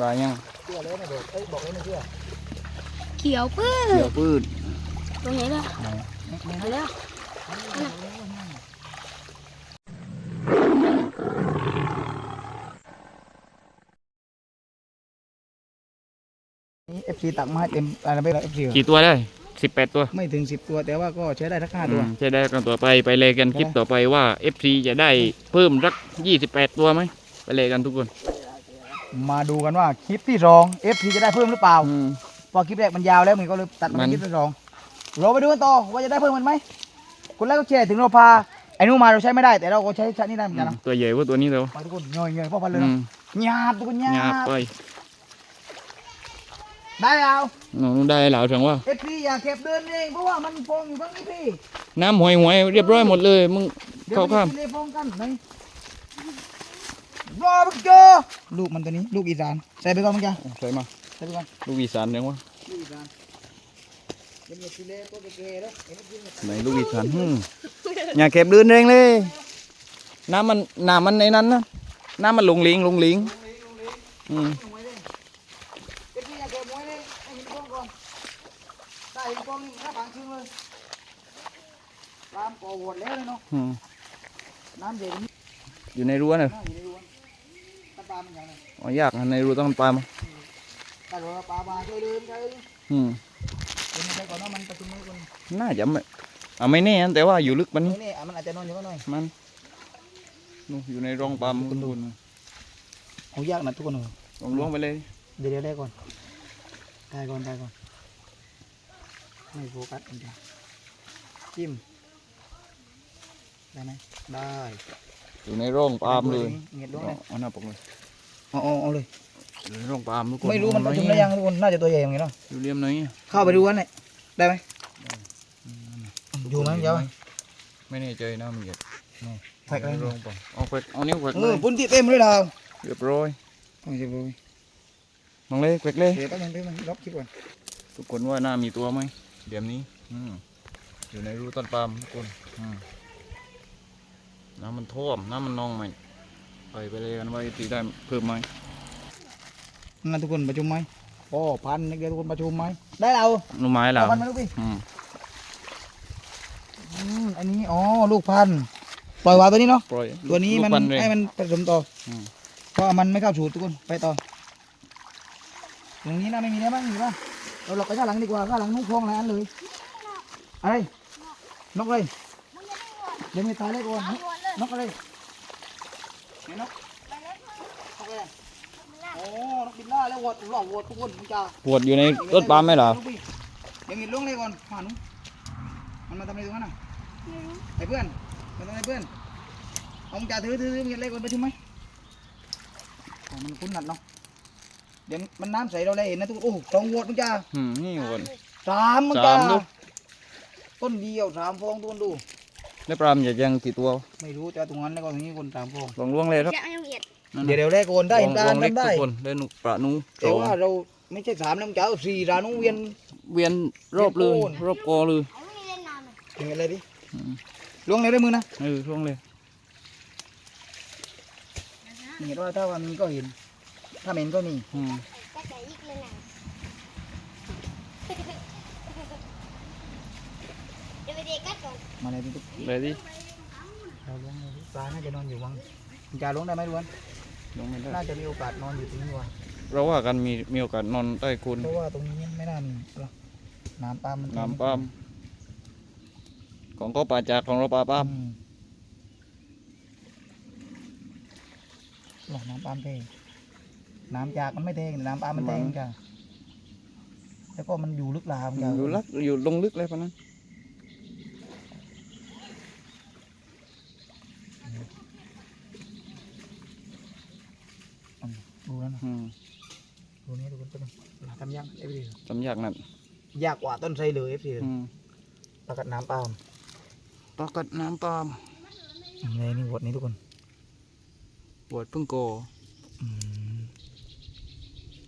ปลายังเชื่อเลยนะบอกเอ้ยบอกเลยไม่เชื่อเขียวปื้เดี๋ยวพืชตรงไหนล่ะเอาแล้วนี่เอฟซีตักมาให้เต็มอะไรไม่ได้เอฟซีกี่ตัวได้สิบแปดตัวไม่ถึงสิบตัว แต่ว่าก็ใช้ได้ทั้งห้าอืตัวมจะได้กันต่อไปไปเลยกันคลิปต่อไปว่า FC จะได้เพิ่มสักยี่สิบแปดตัวไหมไปเลยกันทุกคน มาดูกันว่าคลิปที่สองเอฟซีจะได้เพิ่มหรือเปล่า อืม พอคลิปแรกมันยาวแล้วมันก็เลยตัดมัมานคลิปที่สองเราไปดูกันต่อว่าจะได้เพิ่มมันไหมคนแรกก็แชร์ถึงเราพาไอ้นู่นมาเราใช้ไม่ได้แต่เราก็ใช้ชาตินี้ได้เหมือนกันนะตัวใหญ่กว่าตัวนี้เถอะมาทุกคนเงยเงยพ่อพันเลยอืนะมหยาบทุกคนหยาหยาบบไปได้แล้วหนูได้เหล่าถึงว่า เอฟซีอย่าเก็บเดินเองเพราะว่ามันฟองอยู่ตรงนี้พี่น้ำหวยหวยเรียบร้อยหมดเลย มึงเดี๋ยวเข้าข้าม มันจะฟองกันไหน รอมึงเจอลูกมันตัวนี้ ลูกอีสานใส่ไปก่อนมึงจ้าใส่มาใส่ไปก่อนลูกอีสานเนี่ยวะลูกอีสานเป็นอย่างที่เล่ตัวเก๋ๆแล้วเห็นไหมไหนลูกอีสานอืมอย่าเก็บเดินเองเลย น้ำมันน้ำมันในนั้นนะน้ำมันหลงหลิงหลงหลิงอืมเอฟซีอย่าเก็บมวยเลยให้เห็นฟองก่อนถ้าเห็นฟองนี่ถ้าบางชื่อเลยตามก่อหวดแล้วเลยเนาะอืมน้ำเย็นอยู่ในรั้วเนอะ น้ำอยู่ในรวนถ้าปลามันอย่างไรอ๋อยากนะในรั้วต้องปลามาถ้าเราปลามาช่วยเดินช่วยเดินอืมเดินไปก่อนเนาะมันประชุมมือคนน่าจะไม่อะไม่แน่นะแต่ว่าอยู่ลึกปานนี้นี่นี่อะมันอาจจะนอนอยู่ข้างในมันนู่นอยู่ในร่องปลาคุณดูเอายากนะทุกคนเลยลองล้วงไปเลยเดี๋ยวเดี๋ยวได้ก่อนได้ก่อนได้ก่อนไม่โฟกัสมันจะจิ้มได้ไหมได้อยู่ในร่องปลามเลยเงียดลงเลยเอาหน้าปกเลย เอาเอาเอาเลยอยู่ในร่องปลามทุกคนไม่รู้มันประชุมได้ยังทุกคนน่าจะตัวใหญ่อย่างนี้เนาะอยู่เรียมไหนอะเข้าไปดูกันเลยได้ไหมอยู่ไหมเดี๋ยวไม่แน่ใจนะมันเหยียดแขวกอะไรในร่องปลาเอาแขวกเอานิ้วแขวกเอเลอยปุ่นที่เต็มเลยดาวเรียบร้อยโอ้ยเจ็บเลยมองเลยแขวกเลยเดี๋ยวต้องยังต้องล็อกคลิปก่อนทุกคนว่าหน้ามีตัวไหมเดี๋ยวนี้อืมอยู่ในรูต้นปาล์มทุกคนอืมน้ำมันท่วมน้ำมันนองไหม ไปไปเลยกันว่าตีได้เพิ่มไหมงั้นทุกคนประชุมไหมโอ้พันนึกเดียวทุกคนประชุมไหมได้เราลูกไม้เหรอเอาพันมาลูกพี่อืมอืมอันนี้อ๋อลูกพันธุ์ปล่อยวางตัวนี้เนาะปล่อยตัวนี้มันลูกปั้เลยให้มันผสมต่ออมเพราะว่ามันไม่เข้าสูตรทุกคนไปต่อตรงนี้นะไม่มีแล้วมั้งมีป่ะเราหลอกไปข้างหลังดีกว่าข้างหลังนุ่งพองหลายอันเลยอะไรนกเลยเดี๋ยวไม่ตายเลยก่อนนกอะไร ไหนนกนกอะไรโอ้นกบินล่าแล้ววอดหลอกวอดทุกคนมึงจ้าปวดอยู่ในต้นปาล์มไหมเหรอเดี๋ยวมีลุงเลยก่อนหาหนูมันมาทำอะไรตรงนั้นน่ะไอ้เพื่อนมันทำอะไรเพื่อนเอามึงจ่าถือถือมีอะไรก่อนไปถึงไหมโอ้มันคุ้นหนัดเนาะเดี๋ยวมันน้ำใสเราเลยเห็นนะทุกคนโอ้โหสองวดมึงจ่าอืมนี่คนสามมึงจ่าสามลูกต้นเดียวสามฟองทุกคนดู แล้วปลาล์มจะยังกี่ตัวไม่รู้จะตรงนั้นแล้วก็ตรงนี้คนสามฟองลองล้วงเลยครับ จะไม่ละเอียดนั่นเดี๋ยวน่ะเดี๋ยวแรกก่อนได้ลองได้ลองเล็กทำได้ทุกคนได้หนุปลาหนูแต่ว่าเราไม่ใช่สามนะมึงจ่าเอาสี่รานุเวียนเวียนรอบเลยเวียนโคนรอบกอเลยไม่มีเล่นน้ำเลยยังไงเลยดิอืมล้วงเลยด้วยมือนะเออล้วงเลยเห็นว่าถ้าว่ามีก็เห็น ถ้าไม่เห็นก็มี อืม ก็ใส่ยิกเลยนะเดี๋ยวไปเด็กกัดก่อน มาเลยทุกเลยดิเราล้วงเลยดิปลาน่าจะนอนอยู่วังมึงจะล้วงได้ไหมล้วนลงไม่ได้น่าจะมีโอกาสนอนอยู่ตรงนี้ว่ะเราว่ากันมีมีโอกาสนอนใต้โคนเพราะว่าตรงนี้ไม่น่ามีหรอกน้ำปลามันน้ำปาล์มของก็ป่าจากของเราป่าปาล์มอืมหรอกน้ำปลาล์มเทน้ำจากมันไม่เทแต่น้ำปลาล์มมันเทจ้ะแล้วก็มันอยู่ลึกลามจ้ะอยู่ลึกอยู่ลงลึกเลยพะนั้น ดูแล้วนะอืมดูนี่ดูกันไปทำยากเอฟซีจำยากนั่นยากกว่าต้นไทรเลยเอฟซีอืมปลากัดน้ำปลาล์มปลากัดน้ำปาล์มในนี่วดนี้ทุกคนปวดพึ่งโก อืม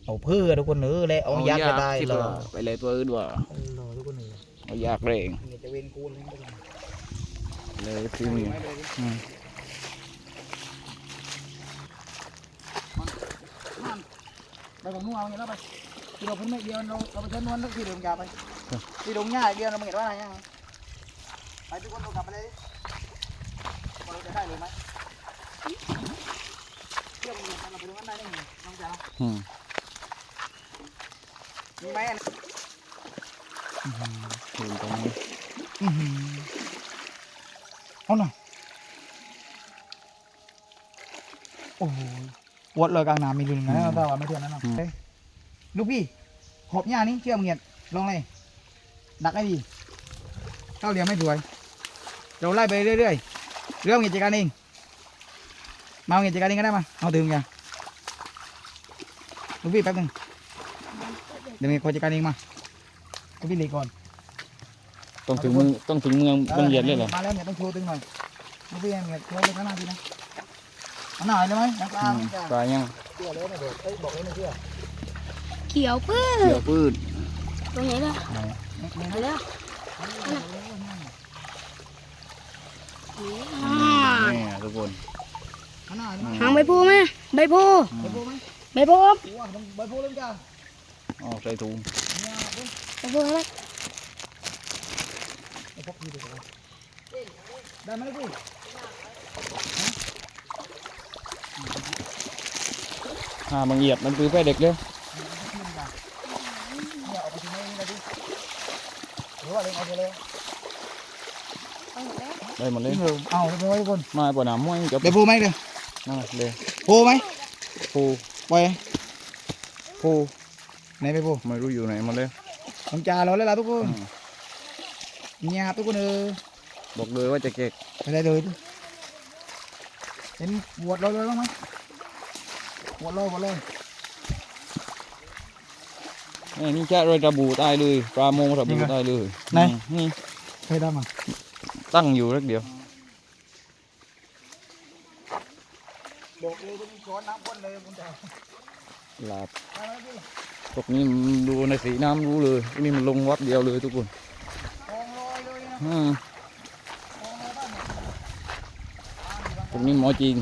เอาเพื่อทุกคนเออแล้วเอายากไปได้ที่เหรอไปเลยตัวอื่นว่าเออเหรอทุกคนเออเอายากเลยเนี่ยจะเว้นคูณเลยทุกคนเลยฟิวเอาอนี่ยู่ไหม ไปดิอืมนไปตรงนู้นเอาอย่างนี้แล้วไปที่เราพ้นไม่เดียวเราเราไปเชิญนวลที่เดิมยาไปที่ดงหญ้าเดียวเราไม่เห็นว่าอะไรยังไปทุกคนเรากลับไปเลยเราจะได้เลยไหมเที่ยวมันเราไปตรงนั้นได้ไหมน้องจ๋าอืมมีไหมเห็นตรงนี้อือหือเอาหน่อยโอ้โหวัดเลย กลางน้ำมีดูหนึ่งนะแต่ว่าไม่เท่านั้นนะเฮ้ยลูกพี่หอบหญ้านี่เชื่อมึงเงียดลองเลยดักให้ดีเข้าเรียงไม่สวยเราไล่ไปเรื่อยๆเรื่องเงียดจัดการเองมาเอาเงียดจัดการเองก็ได้มาเอาถึงยังลูกพี่แป๊บนึงเดี๋ยวเงียดคอยจัดการเองมาลูกพี่เลยก่อนต้องถึงมือต้องถึงเมืองเมืองเหยียดเลยเหรอมาแล้วเนี่ยต้องโชว์ตึงหน่อยลูกพี่เนี่ยโชว์เลยข้างหน้าดีนะเอา หน่อยได้ไหมนักกลาอืงมจ้ะปลายังเชื่อเลยนะเด็กเอ้ยบอกเลยไม่เชื่อเขียวปื้เกี่ยวพืชตรงไหนล่ะนี่เอาแล้วนี่ทุกคนข้างหน้านี่หางใบโพไหมใบโพไปโพไหมใบโพโอ้โหต้องไปโพเลยจ้ะอ๋อใส่ถุงเนี่ยเพิ่งใบโพไหมไปพบพี่ดูก่อนได้ไหมลูกพี่ หาบางเหยียดมันปื้อแป้เด็กเลยเนี่ยเอาไปทิ้งไว้นี่เลยดิหรือว่าเล่นเอาไปเลยได้หมดเลยเอาไปไว้ทุกคนมาปวดหนามม้วยจะไปโพไหมเดี๋ยวนั่นเลยโพไหมปูปล่อยปูไหนไปโพไม่รู้อยู่ไหนหมาเลยผมจ่าเราแล้วล่ะทุกคอืนมเนี่ยทุกคนเออบอกเลยว่าจะเก็กไปได้เลยดิ เห็นบวชเราเลยบ้างไหมบวชเราบวชเลยนี่นี่แค่รอยระบูตายเลยปลาโมงระบูตายเลยอืมนี่เคยทำอะตั้งอยู่รักเดียวบอกเลยคุณสอนน้ำข้นเลยคุณจ่าหลับไปไหมพี่ตกนี้มันดูในสีน้ำรู้เลยนี่มันลงวัดเดียวเลยทุกคนกองลอยเลยนะ อืม กองลอยบ้านเนี่ย ต รงนี้หมอจริง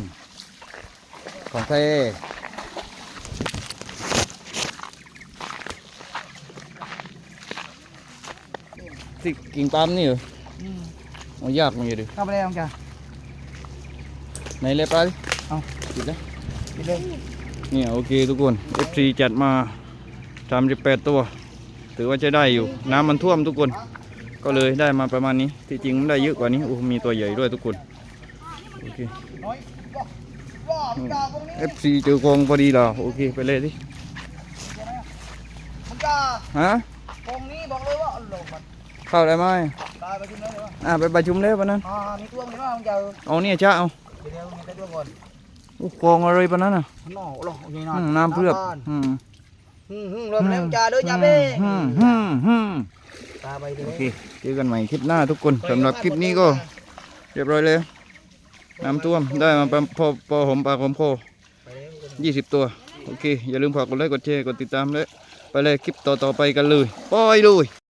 ของแท้ที่กิ่งปาล์มนี่เหรออืมโอ้ยากมันอยู่ดิเข้าไปเลยคุณจ่าไหนเลยปลาดิเอาติดแล้วไปเลยเนี่ยโอเคทุกคน FC จัดมาทำสิบแปดตัว ถือว่าใช้ได้อยู่ น้ำมันท่วมทุกคน ก็เลยได้มาประมาณนี้ ที่จริงมันได้เยอะกว่านี้โอ้มีตัวใหญ่ด้วยทุกคน โอเคน้อยว้าวว้าวคุณจ่าตรงนี้ FC เจอกองพอดีเหรอโอเคไปเลยดิใช่ไหมคุณจ่าฮะตรงนี้บอกเลยว่าอัลโหลมันเข้าได้ไหมตายไปกินเลยเลยวะอ่าไปประชุมแล้วปะนั้นอ่ามีตัวมีว่าคุณจ่าเอาเนี่ยจ้าเอาเดี๋ยวมีแต่ตัวก่อนโอ้กองอะไรปะนั้นอะหน่อหล่อโอเคหน่ออืมน้ำเพือกบ้านอืมอืมอืมเริ่มแล้วคุณจ่าเด้อจ่าเบ้อืมอืมอืมตาไปเลโอยเคเจอกันใหม่คลิปหน้าทุกคนสำหรับคลิปนี้ก็เรียบร้อยเลย น้ำท่วมได้มาพอพอหอมปากหอมคอยี่สิบตัว โอเค อย่าลืมฝากกดไลค์กดแชร์กดติดตามเลยไปเลยคลิปต่อๆไปกันเลยปล่อยเลย